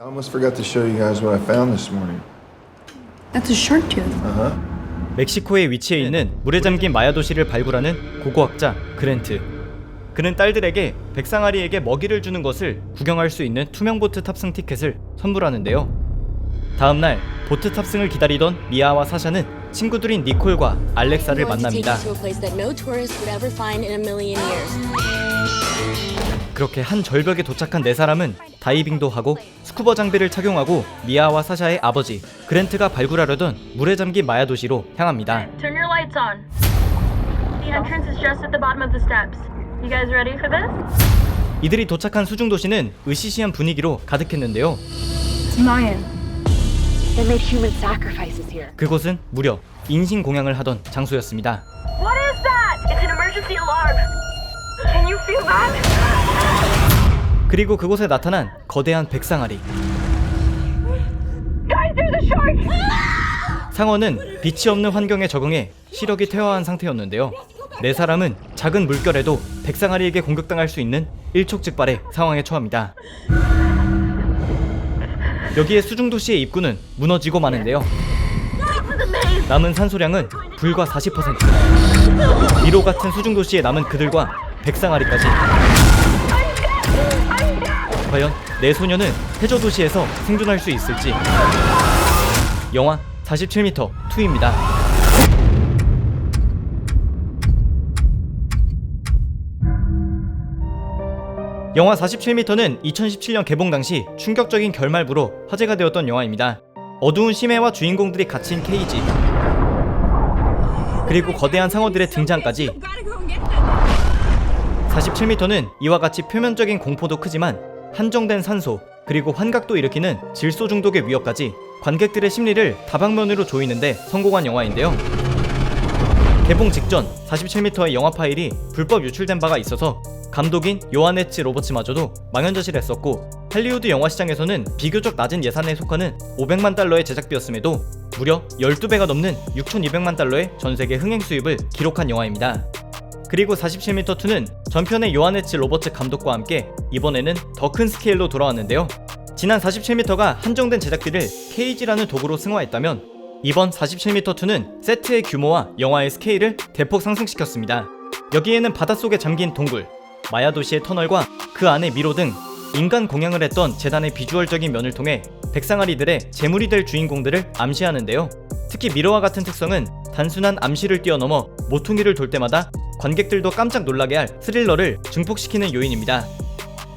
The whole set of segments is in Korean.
I almost forgot to show you guys what I found this morning. That's a shark tooth. Uh huh. 멕시코에 위치해 있는 물에 잠긴 마야 도시를 발굴하는 고고학자 그랜트. 그는 딸들에게 백상아리에게 먹이를 주는 것을 구경할 수 있는 투명 보트 탑승 티켓을 선물하는데요. 다음 날 보트 탑승을 기다리던 미아와 사샤는 친구들인 니콜과 알렉사를 만납니다. you to a place that no tourist would ever find in a million years. 그렇게 한 절벽에 도착한 네 사람은 다이빙도 하고 스쿠버 장비를 착용하고 미아와 사샤의 아버지 그랜트가 발굴하려던 물에 잠긴 마야 도시로 향합니다. Turn your lights on. The entrance is just at the bottom of the steps. You guys ready for this? 이들이 도착한 수중 도시는 으시시한 분위기로 가득했는데요. It's Mayan. They made human sacrifices here. 그곳은 무려 인신 공양을 하던 장소였습니다. What is that? It's an emergency alarm. Can you feel that? 그리고 그곳에 나타난 거대한 백상아리. 상어는 빛이 없는 환경에 적응해 시력이 퇴화한 상태였는데요. 네 사람은 작은 물결에도 백상아리에게 공격당할 수 있는 일촉즉발의 상황에 처합니다. 여기에 수중도시의 입구는 무너지고 마는데요. 남은 산소량은 불과 40%. 미로 같은 수중도시에 남은 그들과 백상아리까지. 과연 내 소녀는 해저 도시에서 생존할 수 있을지. 영화 47m 2입니다. 영화 47m는 2017년 개봉 당시 충격적인 결말부로 화제가 되었던 영화입니다. 어두운 심해와 주인공들이 갇힌 케이지 그리고 거대한 상어들의 등장까지 47m는 이와 같이 표면적인 공포도 크지만 한정된 산소 그리고 환각도 일으키는 질소 중독의 위협까지 관객들의 심리를 다방면으로 조이는데 성공한 영화인데요. 개봉 직전 47m의 영화 파일이 불법 유출된 바가 있어서 감독인 요하네츠 로버츠마저도 망연자실했었고 할리우드 영화 시장에서는 비교적 낮은 예산에 속하는 500만 달러의 제작비였음에도 무려 12배가 넘는 6,200만 달러의 전 세계 흥행 수입을 기록한 영화입니다. 그리고 47m2는 전편의 요하네츠 로버츠 감독과 함께 이번에는 더 큰 스케일로 돌아왔는데요. 지난 47m가 한정된 제작비를 케이지라는 도구로 승화했다면 이번 47m2는 세트의 규모와 영화의 스케일을 대폭 상승시켰습니다. 여기에는 바닷속에 잠긴 동굴, 마야 도시의 터널과 그 안의 미로 등 인간 공양을 했던 재단의 비주얼적인 면을 통해 백상아리들의 재물이 될 주인공들을 암시하는데요. 특히 미로와 같은 특성은 단순한 암시를 뛰어넘어 모퉁이를 돌 때마다 관객들도 깜짝 놀라게 할 스릴러를 증폭시키는 요인입니다.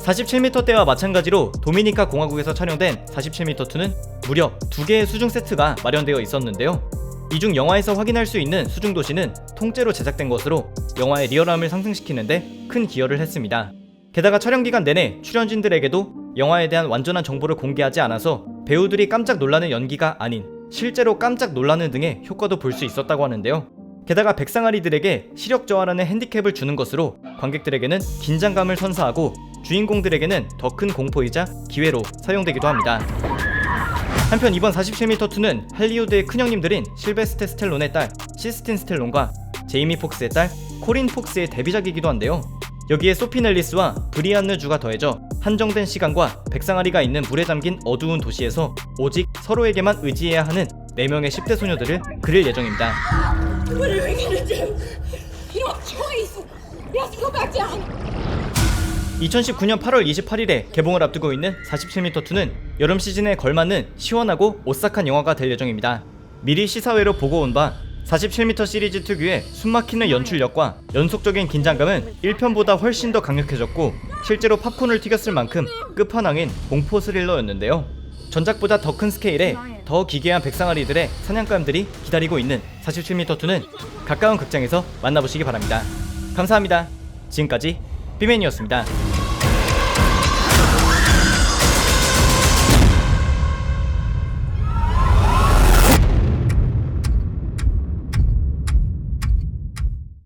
47m 대와 마찬가지로 도미니카 공화국에서 촬영된 47m2는 무려 두 개의 수중 세트가 마련되어 있었는데요. 이 중 영화에서 확인할 수 있는 수중 도시는 통째로 제작된 것으로 영화의 리얼함을 상승시키는데 큰 기여를 했습니다. 게다가 촬영 기간 내내 출연진들에게도 영화에 대한 완전한 정보를 공개하지 않아서 배우들이 깜짝 놀라는 연기가 아닌 실제로 깜짝 놀라는 등의 효과도 볼 수 있었다고 하는데요. 게다가 백상아리들에게 시력 저하라는 핸디캡을 주는 것으로 관객들에게는 긴장감을 선사하고 주인공들에게는 더 큰 공포이자 기회로 사용되기도 합니다. 한편 이번 47m2는 할리우드의 큰형님들인 실베스테 스텔론의 딸 시스틴 스텔론과 제이미 폭스의 딸 코린 폭스의 데뷔작이기도 한데요. 여기에 소피 넬리스와 브리안느 주가 더해져 한정된 시간과 백상아리가 있는 물에 잠긴 어두운 도시에서 오직 서로에게만 의지해야 하는 4명의 10대 소녀들을 그릴 예정입니다. What are? You don't have choice. You have to go back down. 2019년 8월 28일에 개봉을 앞두고 있는 47m2는 여름 시즌에 걸맞는 시원하고 오싹한 영화가 될 예정입니다. 미리 시사회로 보고 온 바 47m 시리즈 특유의 숨막히는 연출력과 연속적인 긴장감은 1편보다 훨씬 더 강력해졌고 실제로 팝콘을 튀겼을 만큼 끝판왕인 공포 스릴러였는데요. 전작보다 더 큰 스케일에 더 기괴한 백상아리들의 사냥감들이 기다리고 있는 47m2는 가까운 극장에서 만나보시기 바랍니다. 감사합니다. 지금까지 삐맨이었습니다.